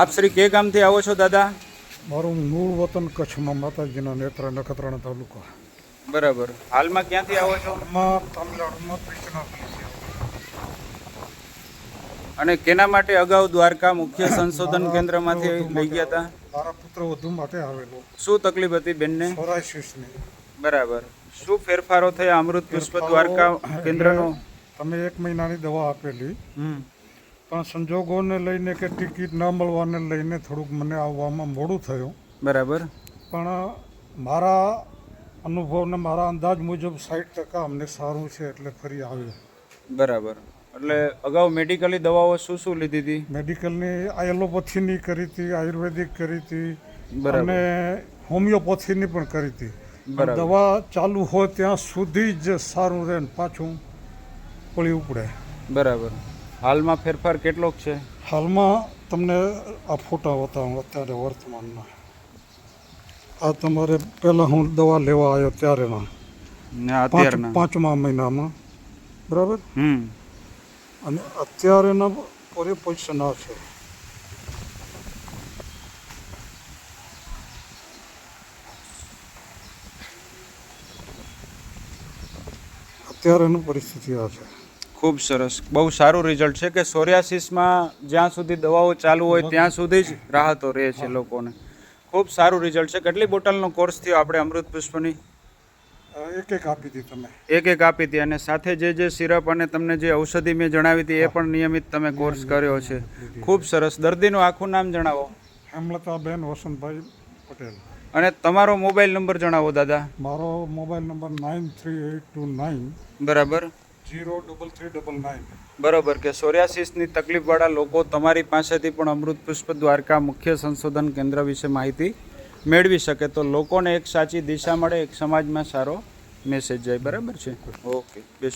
આપ શ્રી કે ગામથી આવો છો દાદા? મારું મૂળ વતન કચ્છમાં માતાજીના નેત્રા નખત્રાણા તાલુકા. બરાબર. હાલમાં ક્યાંથી આવો છો? અને કેના માટે અગાઉ દ્વારકા મુખ્ય સંશોધન કેન્દ્રમાંથી લઈ ગયા હતા? મારા પુત્ર વધુ માટે આવેલો. શું તકલીફ હતી બેનને? બરાબર. શું ફેરફારો થયા અમૃત પુષ્પ દ્વારકા કેન્દ્રનો? તમે એક મહિનાની દવા આપેલી. પણ સંજોગોને લઈને કે ટિકિટ ન મળવાને લઈને થોડુંક મને આવવામાં મોડું થયું. બરાબર. પણ મારા અનુભવને મારા અંદાજ મુજબ સાઠ ટકા અમને સારું છે એટલે ફરી આવ્યો. બરાબર. એટલે અગાઉ મેડિકલી દવાઓ શું શું લીધી હતી? મેડિકલની એલોપેથીની કરી હતી આયુર્વેદિક કરી હતી અને હોમિયોપેથીની પણ કરી હતી. દવા ચાલુ હોય ત્યાં સુધી જ સારું રહે પાછું પળી ઉપડે. બરાબર. હાલમાં ફેરફાર કેટલોક છે? હાલમાં તમને આ ફોટા બતાવું અત્યારે વર્તમાનના. આ તમારે પહેલાં હું દવા લેવા આવ્યો ત્યારેના. ને અત્યારના? પાંચમા મહિનામાં. બરાબર? અને અત્યારેના પૂરે પોઝિશન આ છે. અત્યારેનું પરિસ્થિતિ આ છે. ખૂબ સરસ. બહુ સારું રિઝલ્ટ છે કે સોરિયાસિસમાં જ્યાં સુધી દવાઓ ચાલુ હોય ત્યાં સુધી જ રાહતો રહે છે લોકોને. ખૂબ સારું રિઝલ્ટ છે. કેટલી બોટલનો કોર્સ થયો આપણે અમૃત પુષ્પની? એક એક આપી હતી તમે. એક એક આપી હતી અને સાથે જે જે સિરપ અને તમને જે ઔષધિ મેં જણાવી હતી એ પણ નિયમિત તમે કોર્સ કર્યો છે. ખૂબ સરસ. દર્દીનું આખું નામ જણાવો. હેમલતાબેન વસંતભાઈ પટેલ. અને તમારો મોબાઈલ નંબર જણાવો દાદા. મારો mobile number nine three eight two nine. બરાબર. Zero double three double nine. બરોબર કે સોરિયાસિસની તકલીફવાળા લોકો તમારી પાસેથી પણ અમૃત પુષ્પ દ્વારકા મુખ્ય સંશોધન કેન્દ્ર વિશે માહિતી મેળવી શકે તો લોકોને એક સાચી દિશા મળે એક સમાજમાં સારો મેસેજ જાય. બરાબર છે? ઓકે